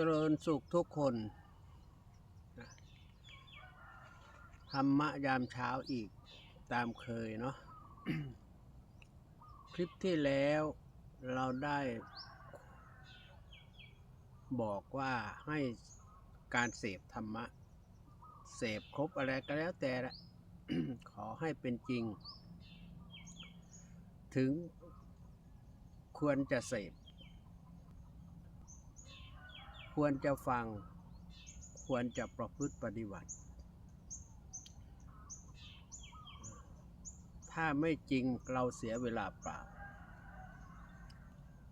จริญสุขทุกคนธรรมะยามเช้าอีกตามเคยเนาะคลิปที่แล้วเราได้บอกว่าให้การเสพธรรมะ เสพครบอะไรก็แล้วแต่ละขอให้เป็นจริง ถึงควรจะเสพ ควรจะฟัง ควรจะประพฤติปฏิบัติ ถ้าไม่จริงเราเสียเวลาเปล่า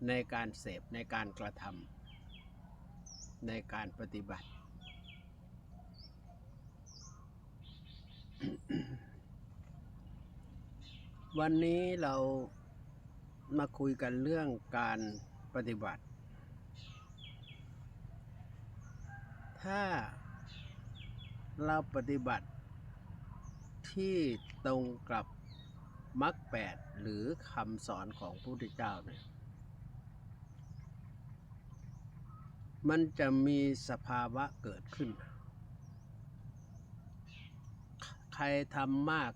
ในการเสพในการกระทำในการปฏิบัติ วันนี้เรามาคุยกันเรื่องการปฏิบัติ ถ้าเราปฏิบัติที่ตรงกับมรรคแปดหรือคำสอนของพระพุทธเจ้าเนี่ยมันจะมีสภาวะเกิดขึ้น ใครทำมาก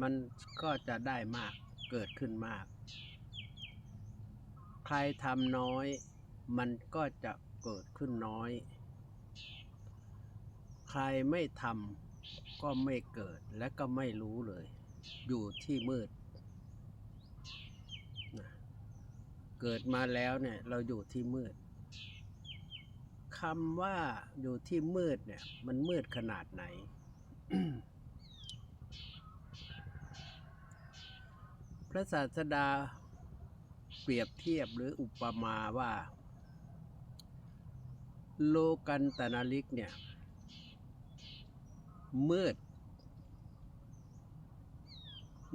มันก็จะได้มากเกิดขึ้นมาก ใครทำน้อย มันก็จะเกิดขึ้นน้อย ใครไม่ทำก็ไม่เกิดและก็ไม่รู้เลย อยู่ที่มืดนะเกิดมาแล้วเนี่ยเราอยู่ที่มืดคำว่าอยู่ที่มืดเนี่ย มันมืดขนาดไหน พระศาสดาเปรียบเทียบหรืออุปมาว่า โลกันตนาลิกเนี่ย มืด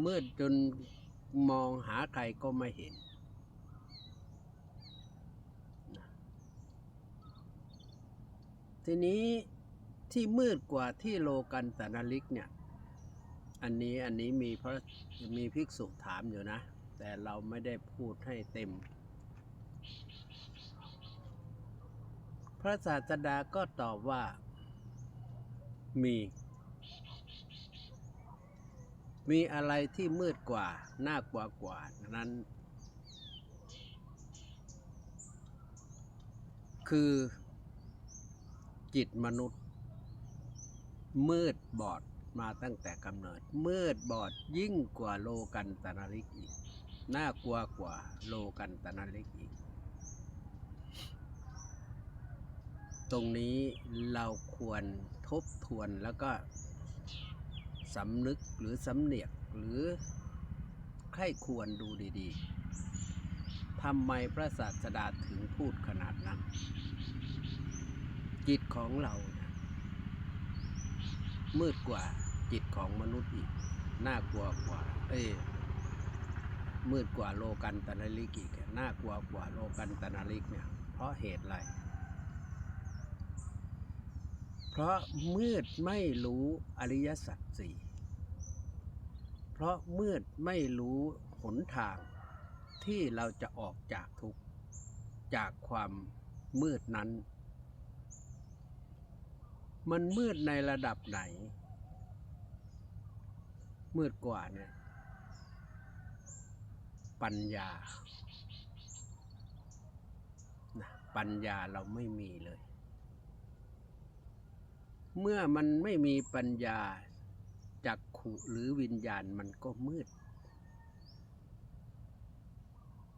มืดจนมองหาใครก็ไม่เห็น ทีนี้ที่มืดกว่าที่โลกันตนาลิกเนี่ย อันนี้อันนี้มีพระมีภิกษุถามอยู่นะ แต่เราไม่ได้พูดให้เต็ม พระศาสดาก็ตอบว่ามี มีอะไรที่มืดกว่า น่ากลัวกว่านั้น คือจิตมนุษย์ มืดบอดมาตั้งแต่กำเนิด มืดบอดยิ่งกว่าโลกันตนาลิกอีก น่ากลัวกว่าโลกันตนาลิกอีก ตรงนี้เราควรทบทวนแล้วก็ สำนึกหรือสำเนียกหรือใครควรดูดีๆทำไมพระศาสดาถึงพูดขนาดนั้น จิตของเรานี่ยมืดกว่าจิตของมนุษย์อีก น่ากลัวกว่า เอ้ยมืดกว่าโลกันตนาลิกอีกน่ากลัวกว่าโลกันตนาลิกเนี่ย เพราะเหตุอะไร เพราะมืดไม่รู้อริยสัจสี่ เพราะมืดไม่รู้หนทางที่เราจะออกจากทุกข์จากความมืดนั้น มันมืดในระดับไหน มืดกว่าเนี่ย ปัญญานะปัญญาเราไม่มีเลย เมื่อมันไม่มีปัญญา จักขุหรือวิญญาณมันก็มืด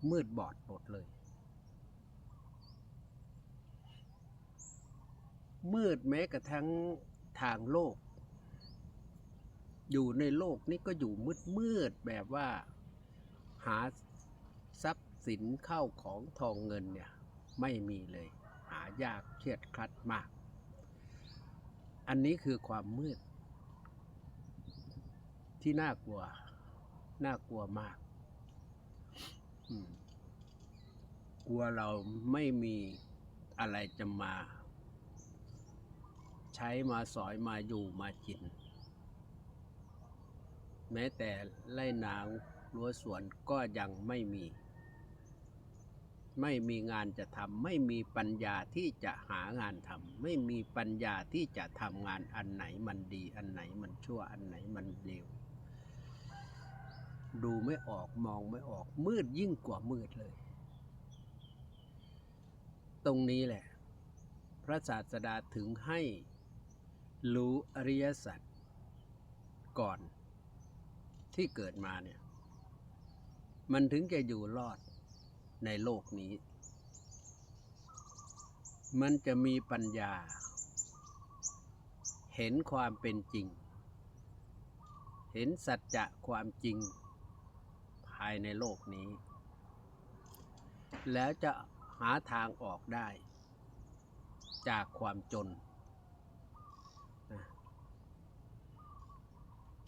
มืดบอดหมดเลย มืดแม้กระทั่งทางโลก อยู่ในโลกนี่ก็อยู่มืดมืดแบบว่า หาทรัพย์สินเข้าของทองเงินเนี่ยไม่มีเลย หายากเครียดครัดมาก อันนี้คือความมืด ที่น่ากลัว น่ากลัวมาก กลัวเราไม่มีอะไรจะมา ใช้มาสอยมาอยู่มากิน แม้แต่ไล่นางรั้วสวนก็ยังไม่มี ไม่มีงานจะทำไม่มีปัญญาที่จะหางานทำไม่มีปัญญาที่จะทำงานอันไหนมันดี อันไหนมันชั่วอันไหนมันเลว ดูไม่ออกมองไม่ออกมืดยิ่งกว่ามืดเลย ตรงนี้แหละ พระศาสดาถึงให้รู้อริยสัจก่อนที่เกิดมาเนี่ย มันถึงจะอยู่รอดในโลกนี้ มันจะมีปัญญา เห็นความเป็นจริง เห็นสัจจะความจริง ภายในโลกนี้ แล้วจะหาทางออกได้ จากความจน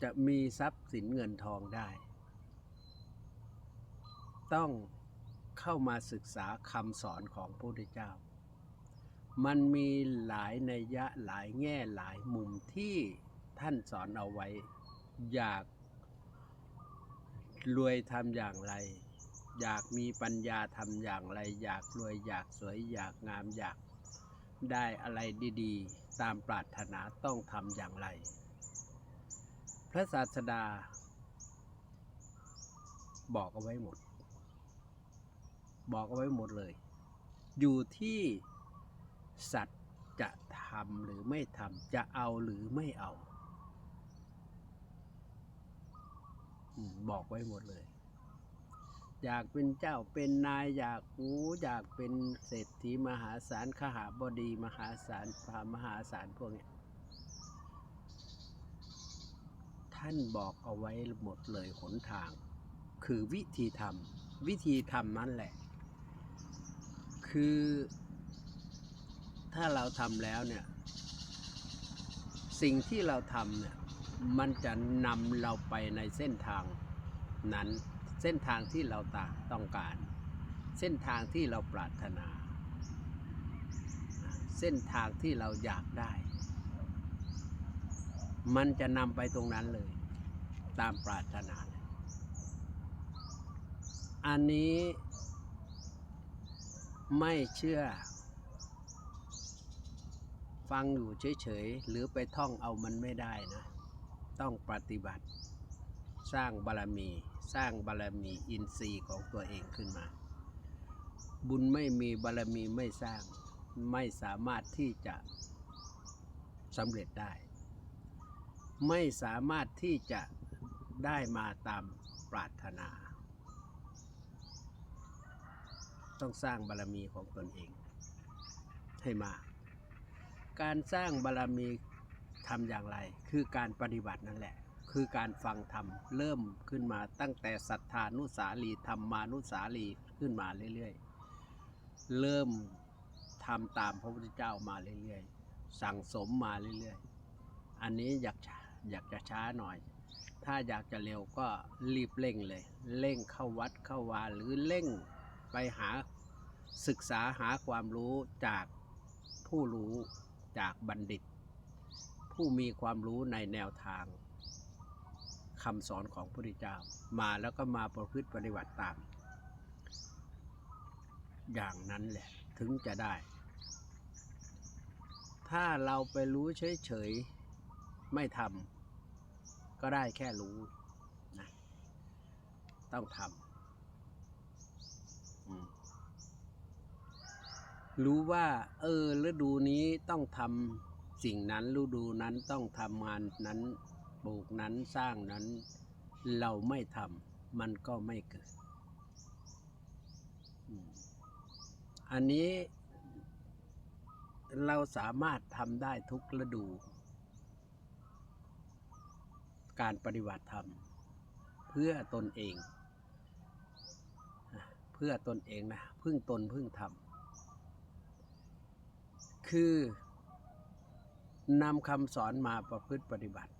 จะมีทรัพย์สินเงินทองได้ ต้องเข้ามาศึกษาคำสอนของพระพุทธเจ้า มันมีหลายนัยยะหลายแง่หลายมุมที่ท่านสอนเอาไว้ อยาก รวยทำอย่างไร อยากมีปัญญาทำอย่างไร อยากรวยอยากสวยอยากงามอยากได้อะไรดีๆ ตามปรารถนาต้องทำอย่างไร พระศาสดา บอกเอาไว้หมด บอกเอาไว้หมดเลย อยู่ที่สัตว์จะทำหรือไม่ทำจะเอาหรือไม่เอาอืม บอกไว้หมดเลย อยากเป็นเจ้าเป็นนายอยากหูอยากเป็นเศรษฐีมหาศาลขหาบดีมหาศาลพามหาศาลพวกนี้ท่านบอกเอาไว้หมดเลยหนทาง คือวิธีทำวิธีทำนั่นแหละ คือถ้าเราทำแล้วเนี่ย สิ่งที่เราทำเนี่ย มันจะนำเราไปในเส้นทางนั้น เส้นทางที่เราตาต้องการ เส้นทางที่เราปรารถนา เส้นทางที่เราอยากได้ มันจะนำไปตรงนั้นเลย ตามปรารถนา อันนี้ไม่เชื่อ ฟังอยู่เฉยๆ หรือไปท่องเอามันไม่ได้นะ ต้องปฏิบัติ สร้างบารมี สร้างบารมีอินทรีย์ของตัวเองขึ้นมา บุญไม่มีบารมีไม่สร้างไม่สามารถที่จะสำเร็จได้ ไม่สามารถที่จะได้มาตามปรารถนา ต้องสร้างบารมีของตนเองให้มาก การสร้างบารมี ทำอย่างไร คือการปฏิบัตินั่นแหละ คือการฟังธรรมเริ่มขึ้นมาตั้งแต่ศรัทธานุสาลีธรรมานุสาลีขึ้นมาเรื่อยๆ เริ่มทำตามพระพุทธเจ้ามาเรื่อยๆ สั่งสมมาเรื่อยๆ อันนี้อยากอยากจะช้าหน่อย ถ้าอยากจะเร็วก็รีบเร่งเลย เร่งเข้าวัดเข้าวาหรือเร่งไปหาศึกษาหาความรู้จากผู้รู้จากบัณฑิต ผู้มีความรู้ในแนวทางคำสอนของพระพุทธเจ้ามาแล้วก็มาประพฤติปฏิบัติตาม อย่างนั้นแหละถึงจะได้ ถ้าเราไปรู้เฉยๆไม่ทำก็ได้แค่รู้นะต้องทำรู้ว่า เออฤดูนี้ต้องทำ สิ่งนั้นฤดูนั้นต้องทำงานนั้นปลูกนั้นสร้างนั้น เราไม่ทำมันก็ไม่เกิด อันนี้เราสามารถทำได้ทุกฤดู การปฏิบัติธรรม เพื่อตนเอง เพื่อตนเองนะ พึ่งตนพึ่งธรรม คือ นำคำสอนมาประพฤติปฏิบัติ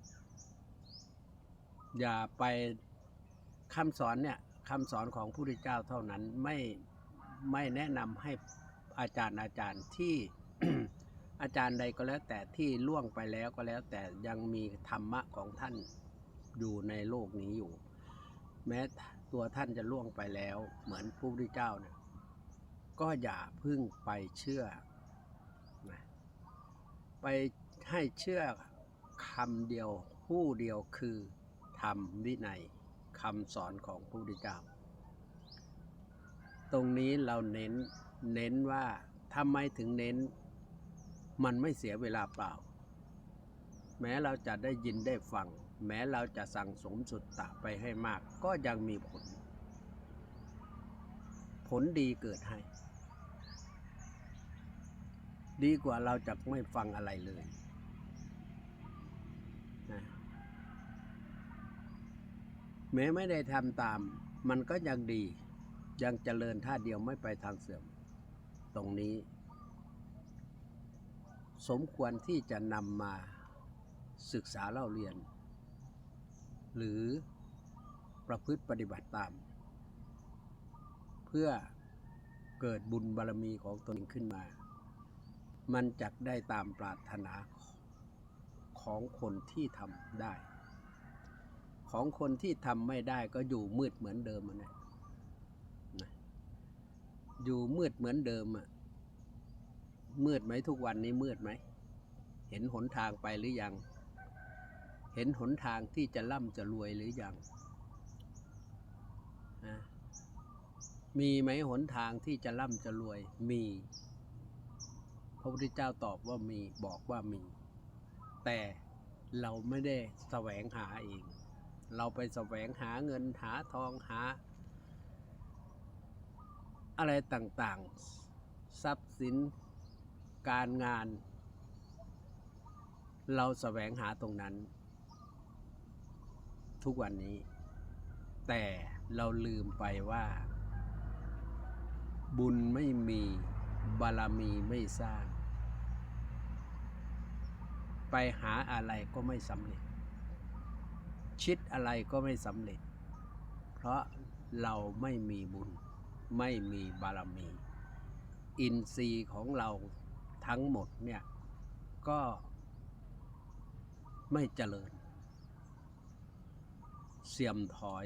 อย่าไปคำสอนเนี่ยคำสอนของพระพุทธเจ้าเท่านั้นไม่ไม่แนะนำให้อาจารย์อาจารย์ที่อาจารย์ใดก็แล้วแต่ที่ล่วงไปแล้วก็แล้วแต่ยังมีธรรมะของท่านอยู่ในโลกนี้อยู่ แม้ตัวท่านจะล่วงไปแล้ว เหมือนพระพุทธเจ้าเนี่ยก็อย่าพึ่งไปเชื่อนะไป ให้เชื่อคำเดียวผู้เดียวคือธรรมวินัยคำสอนของพระพุทธเจ้า ตรงนี้เราเน้นเน้นว่าทำไมถึงเน้น มันไม่เสียเวลาเปล่า แม้เราจะได้ยินได้ฟัง แม้เราจะสั่งสมสุตตะไปให้มาก ก็ยังมีผล ผลดีเกิดให้ ดีกว่าเราจะไม่ฟังอะไรเลยนะ แม้ไม่ได้ทำตาม มันก็ยังดี ยังเจริญท่าเดียวไม่ไปทางเสื่อม ตรงนี้ สมควรที่จะนำมาศึกษาเล่าเรียน หรือประพฤติปฏิบัติตาม เพื่อเกิดบุญบารมีของตนเองขึ้นมา มันจะได้ตามปรารถนาของคนที่ทำได้ ของคนที่ทำไม่ได้ก็อยู่มืดเหมือนเดิมนะนะอยู่มืดเหมือนเดิมอะมืดไหมทุกวันนี้มืดไหม เห็นหนทางไปหรือยัง เห็นหนทางที่จะร่ำจะรวยหรือยังนะมีไหมหนทางที่จะร่ำจะรวย มี พระพุทธเจ้าตอบว่ามี บอกว่ามี แต่เราไม่ได้แสวงหาเอง เราไปแสวงหาเงินหาทองหา อะไรต่างๆ ทรัพย์สินการงาน เราแสวงหาตรงนั้น ทุกวันนี้ แต่เราลืมไปว่า บุญไม่มีบารมีไม่สร้าง ไปหาอะไรก็ไม่สำเร็จ ชิดอะไรก็ไม่สำเร็จ เพราะเราไม่มีบุญ ไม่มีบารมี อินทรีย์ของเราทั้งหมดเนี่ยก็ไม่เจริญ เสื่อมถอย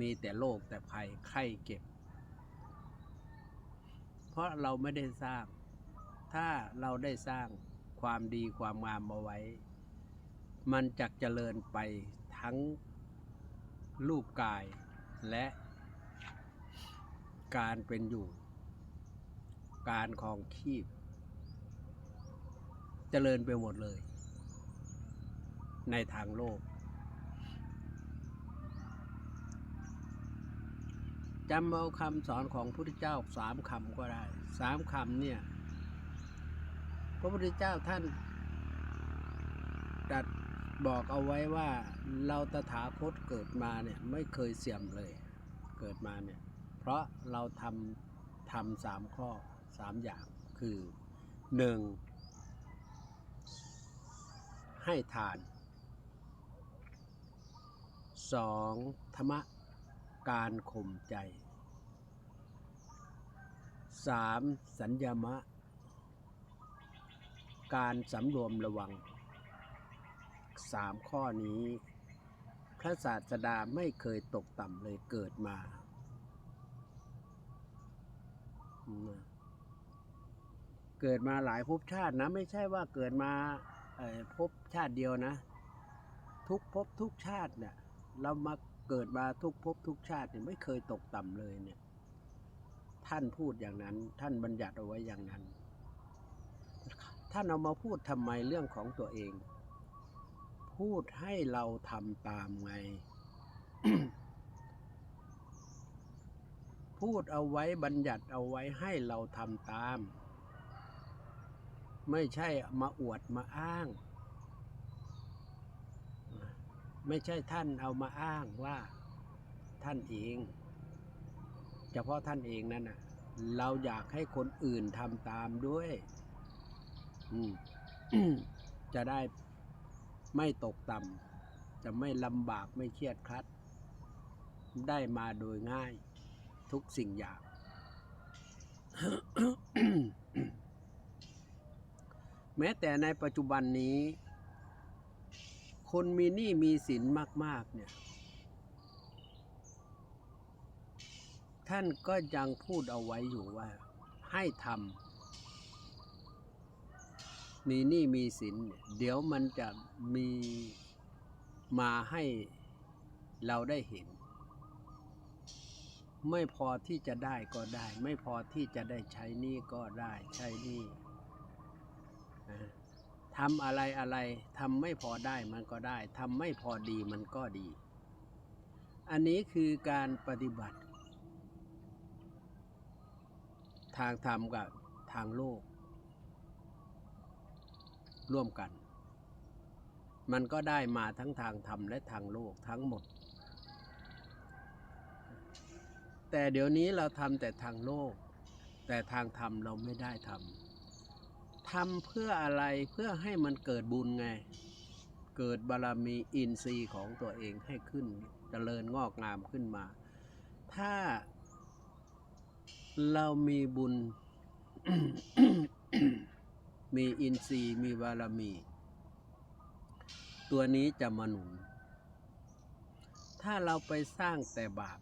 มีแต่โรคแต่ภัยไข้เก็บ เพราะเราไม่ได้สร้าง ถ้าเราได้สร้างความดีความงามมาไว้ มันจะเจริญไปทั้งรูปกายและการเป็นอยู่ การคองชีพ เจริญไปหมดเลย ในทางโลกจำเอาคำสอนของพระพุทธเจ้าสามคำก็ได้สามคำเนี่ย พระพุทธเจ้าท่านตัด บอกเอาไว้ว่าเราตถาคตเกิดมาเนี่ยไม่เคยเสื่อมเลย เกิดมาเนี่ย เพราะเราทำทำสามข้อสามอย่างคือหนึ่งให้ทานสองธรรมะการข่มใจสามสัญญามะ การสำรวมระวัง สามข้อนี้ พระศาสดาไม่เคยตกต่ำเลยเกิดมา เกิดมาหลายภพชาตินะ ไม่ใช่ว่าเกิดมาภพชาติเดียวนะ ทุกภพทุกชาติเนี่ยเรามาเกิดมาทุกภพทุกชาติเนี่ยไม่เคยตกต่ำเลยเนี่ย ท่านพูดอย่างนั้น ท่านบัญญัติเอาไว้อย่างนั้นท่านเอามาพูดทำไมเรื่องของตัวเอง พูดให้เราทำตามไง พูดเอาไว้บัญญัติเอาไว้ให้เราทำตาม ไม่ใช่มาอวดมาอ้าง ไม่ใช่ท่านเอามาอ้างว่าท่านเองเฉพาะท่านเองนั่นน่ะ เราอยากให้คนอื่นทำตามด้วย จะได้ ไม่ตกต่ำจะไม่ลำบากไม่เครียดครัด ได้มาโดยง่ายทุกสิ่งอย่าง แม้แต่ในปัจจุบันนี้ คนมีหนี้มีสินมาก ๆ เนี่ยทท่านก็ยังพูดเอาไว้อยู่ว่า ให้ทำ มีหนี้มีสิน เดี๋ยวมันจะมีมาให้เราได้เห็น ไม่พอที่จะได้ก็ได้ ไม่พอที่จะได้ใช้หนี้ก็ได้ใช้หนี้ทำอะไรอะไรทำไม่พอได้มันก็ได้ทำไม่พอดีมันก็ดี อันนี้คือการปฏิบัติ ทางธรรมกับทางโลก ร่วมกัน มันก็ได้มาทั้งทางธรรมและทางโลกทั้งหมด แต่เดี๋ยวนี้เราทำแต่ทางโลก แต่ทางธรรมเราไม่ได้ทำทำเพื่ออะไรเพื่อให้มันเกิดบุญไง เกิดบารมีอินทรีย์ของตัวเองให้ขึ้นจเจริญงอกงามขึ้นมา ถ้าเรามีบุญ มีอินทรีย์มีบารมี ตัวนี้จะมาหนุน ถ้าเราไปสร้างแต่บาป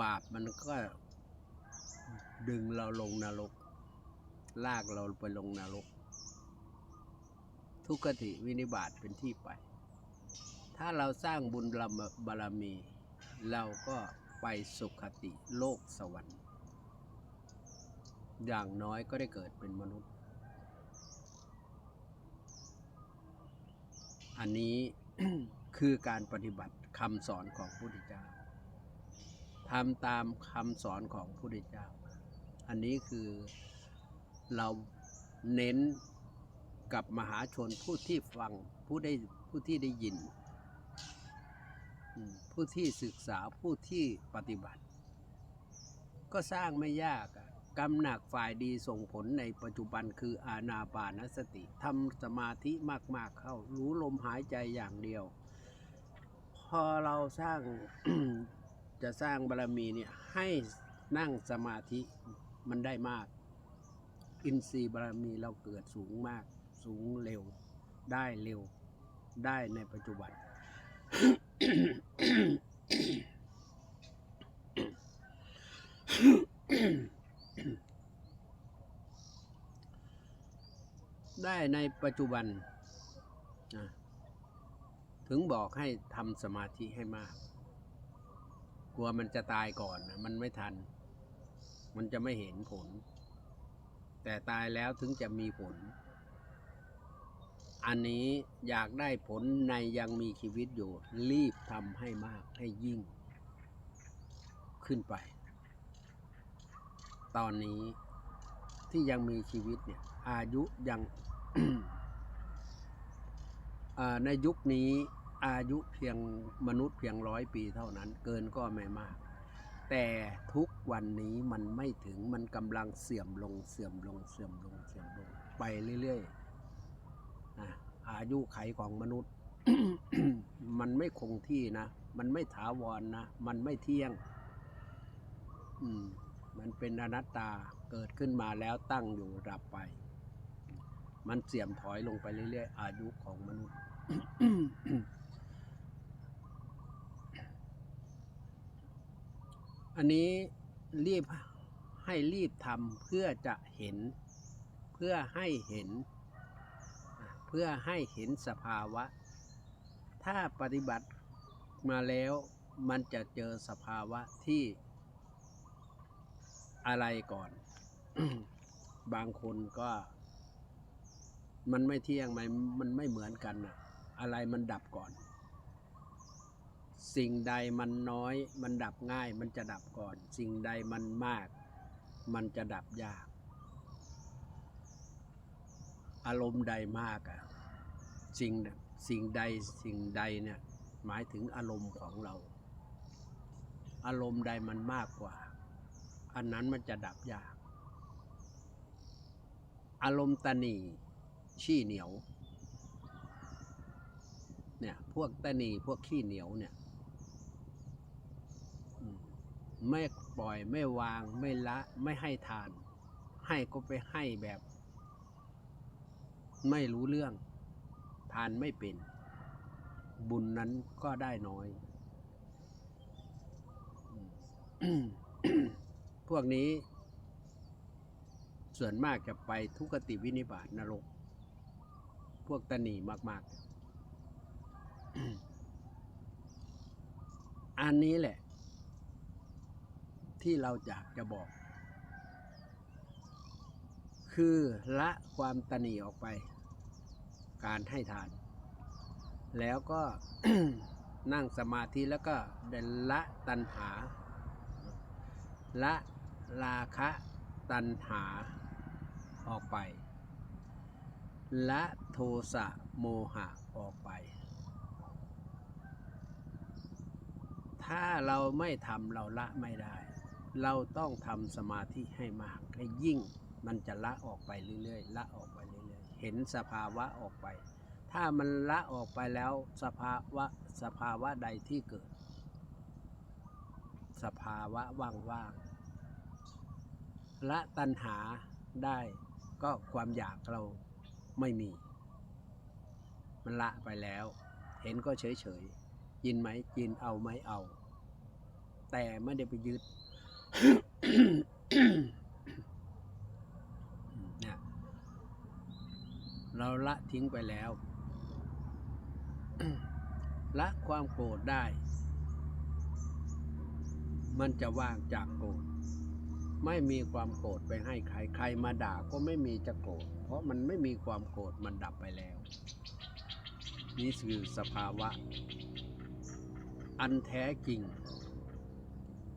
บาปมันก็ดึงเราลงนรก ลากเราไปลงนรก ทุกขติวินิบาตเป็นที่ไป ถ้าเราสร้างบุญบารมี เราก็ไปสุขติโลกสวรรค์ อย่างน้อยก็ได้เกิดเป็นมนุษย์ อันนี้คือการปฏิบัติคำสอนของพระพุทธเจ้าทำตามคำสอนของพระพุทธเจ้า อันนี้คือเราเน้นกับมหาชนผู้ที่ฟังผู้ได้ผู้ที่ได้ยิน ผู้ที่ศึกษาผู้ที่ปฏิบัติ ก็สร้างไม่ยากอะ กำหนักฝ่ายดีส่งผลในปัจจุบันคืออาณาปานสติทำสมาธิมาก ๆ เข้า รู้ลมหายใจอย่างเดียว พอเราสร้างจะสร้างบารมีเนี่ยให้นั่งสมาธิมันได้มาก อินทรีย์บารมีเราเกิดสูงมาก สูงเร็ว ได้เร็ว ได้ในปัจจุบัน ได้ในปัจจุบันนะถึงบอกให้ทำสมาธิให้มาก กลัวมันจะตายก่อนนะมันไม่ทัน มันจะไม่เห็นผล แต่ตายแล้วถึงจะมีผล อันนี้อยากได้ผลในยังมีชีวิตอยู่ รีบทำให้มากให้ยิ่ง ขึ้นไป ตอนนี้ที่ยังมีชีวิตเนี่ยอายุยัง ในยุคนี้อายุเพียงมนุษย์เพียงร้อยปีเท่านั้น เกินก็ไม่มาก แต่ทุกวันนี้มันไม่ถึงมันกำลังเสื่อมลงเสื่อมลงเสื่อมลงเสื่อมลง ไปเรื่อยๆนะอายุไขของมนุษย์ มันไม่คงที่นะ มันไม่ถาวรนนะ มันไม่เที่ยง อืม มันเป็นอนัตตาเกิดขึ้นมาแล้วตั้งอยู่ดับไป มันเสื่อมถอยลงไปเรื่อยๆ อายุของมนุษย์ อันนี้รีบให้รีบทำเพื่อจะเห็น เพื่อให้เห็น เพื่อให้เห็นสภาวะ ถ้าปฏิบัติมาแล้วมันจะเจอสภาวะที่อะไรก่อน บางคนก็ มันไม่เที่ยงมันมันไม่เหมือนกันนะอะไรมันดับก่อน สิ่งใดมันน้อย มันดับง่าย มันจะดับก่อน สิ่งใดมันมาก มันจะดับยาก อารมณ์ใดมากอะสิ่งสิ่งใดสิ่งใดเนี่ยหมายถึงอารมณ์ของเรา อารมณ์ใดมันมากกว่า อันนั้นมันจะดับยาก อารมณ์ตนี ขี้เหนียว เนี่ย พวกตะนีพวกขี้เหนียวเนี่ยไม่ปล่อยไม่วางไม่ละไม่ให้ทาน ให้ก็ไปให้แบบ ไม่รู้เรื่อง ทานไม่เป็น บุญนั้นก็ได้น้อย พวกนี้ ส่วนมากจะไปทุกติวินิบาตนรก พวกตะหนีมาก ๆ อันนี้แหละ ที่เราอยากจะบอก คือละความตะหนีออกไป การให้ทาน แล้วก็นั่งสมาธิแล้วก็เดนละตัณหา ละราคะตัณหาออกไป ละโทสะโมหะออกไป ถ้าเราไม่ทำเราละไม่ได้ เราต้องทำสมาธิให้มากให้ยิ่งมันจะละออกไปเรื่อยๆละออกไปเรื่อยๆ เห็นสภาวะออกไป ถ้ามันละออกไปแล้วสภาวะสภาวะใดที่เกิด สภาวะว่างๆละตัณหาได้ก็ความอยากเรา ไม่มี มันละไปแล้ว เห็นก็เฉยๆยินไหมยินเอาไหมเอา แต่ไม่ได้ไปยึดเนี่ยเราละทิ้งไปแล้ว ละความโกรธได้ มันจะว่างจากโกรธ ไม่มีความโกรธไปให้ใคร ใครมาด่าก็ไม่มีจะโกรธ เพราะมันไม่มีความโกรธมันดับไปแล้ว นี่คือสภาวะ อันแท้จริง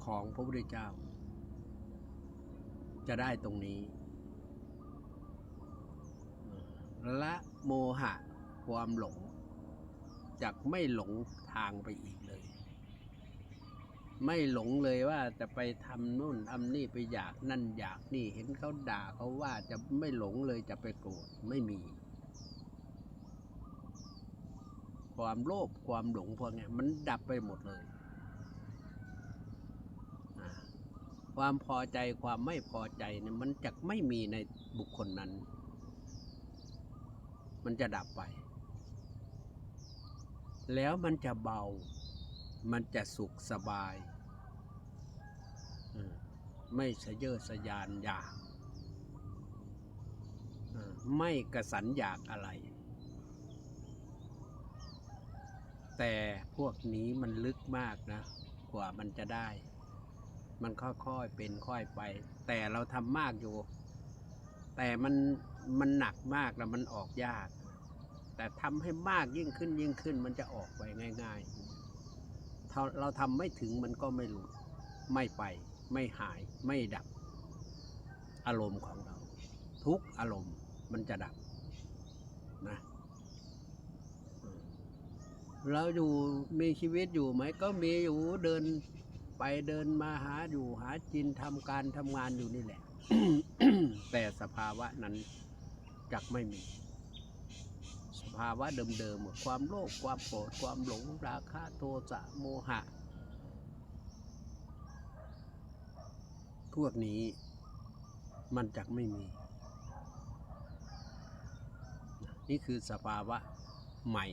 ของพระพุทธเจ้า จะได้ตรงนี้ และโมหะความหลงจากไม่หลงทางไปอีก ไม่หลงเลยว่าจะไปทำนู่นทำนี่ไปอยากนั่นอยากนี่เห็นเขาด่าเขาว่าจะไม่หลงเลยจะไปโกรธไม่มี ความโลภความหลงพวกนี้มันดับไปหมดเลย ความพอใจความไม่พอใจเนี่ยมันจะไม่มีในบุคคลนั้น มันจะดับไป แล้วมันจะเบา มันจะสุขสบาย ไม่สะเยอสยานอยาก ไม่กระสันอยากอะไร แต่พวกนี้มันลึกมากนะ กว่ามันจะได้ มันค่อยๆเป็นค่อยไป แต่เราทำมากอยู่ แต่มันมันหนักมากแล้วมันออกยาก แต่ทำให้มากยิ่งขึ้นยิ่งขึ้นมันจะออกไปง่าย ๆาเราทำไม่ถึงมันก็ไม่หลุด ไม่ไป ไม่หาย ไม่ดับ อารมณ์ของเรา ทุกอารมณ์มันจะดับนะเราอยู่มีชีวิตอยู่ไหมก็มีอยู่เดินไปเดินมาหาอยู่หากินทำการทำงานอยู่นี่แหละ แต่สภาวะนั้นจักไม่มี ภาวะเดิมๆความโลภความโกรธความหลงราคะโทสะโมหะ พวกนี้มันจักไม่มี นี่คือสภาวะใหม่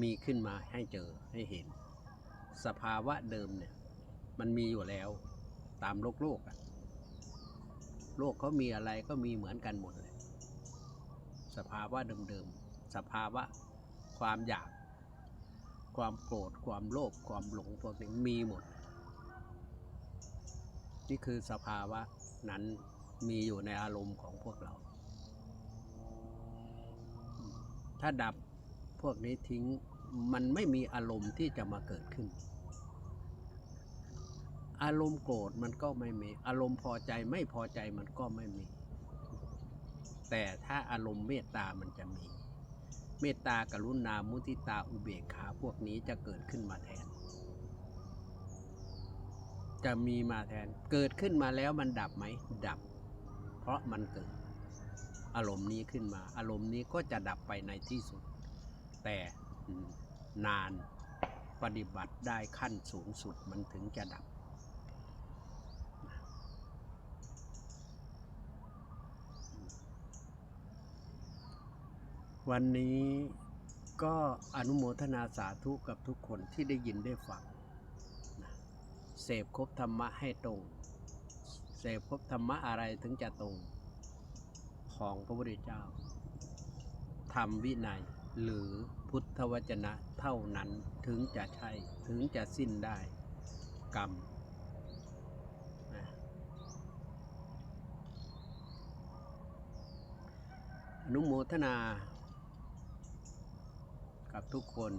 มีขึ้นมาให้เจอให้เห็น สภาวะเดิมเนี่ยมันมีอยู่แล้วตามโลกโลกอะโลกเขามีอะไรก็มีเหมือนกันหมดเลย สภาวะเดิมๆ สภาวะความอยาก ความโกรธ ความโลภ ความหลงพวกนี้มีหมด นี่คือสภาวะนั้นมีอยู่ในอารมณ์ของพวกเรา ถ้าดับพวกนี้ทิ้งมันไม่มีอารมณ์ที่จะมาเกิดขึ้น อารมณ์โกรธมันก็ไม่มี อารมณ์พอใจไม่พอใจมันก็ไม่มี แต่ถ้าอารมณ์เมตตามันจะมี เมตตากรุณามุทิตาอุเบกขาพวกนี้จะเกิดขึ้นมาแทน จะมีมาแทน เกิดขึ้นมาแล้วมันดับไหมดับ เพราะมันเกิด อารมณ์นี้ขึ้นมา อารมณ์นี้ก็จะดับไปในที่สุด แต่นานปฏิบัติได้ขั้นสูงสุดมันถึงจะดับ วันนี้ก็อนุโมทนาสาธุกับทุกคนที่ได้ยินได้ฟังนะเสพครบธรรมะให้ตรง เสพครบธรรมะอะไรถึงจะตรงของพระพุทธเจ้าธรรมวินัยหรือพุทธวจนะเท่านั้นถึงจะใช่ถึงจะสิ้นได้กรรมอนุโมทนา กับทุกคน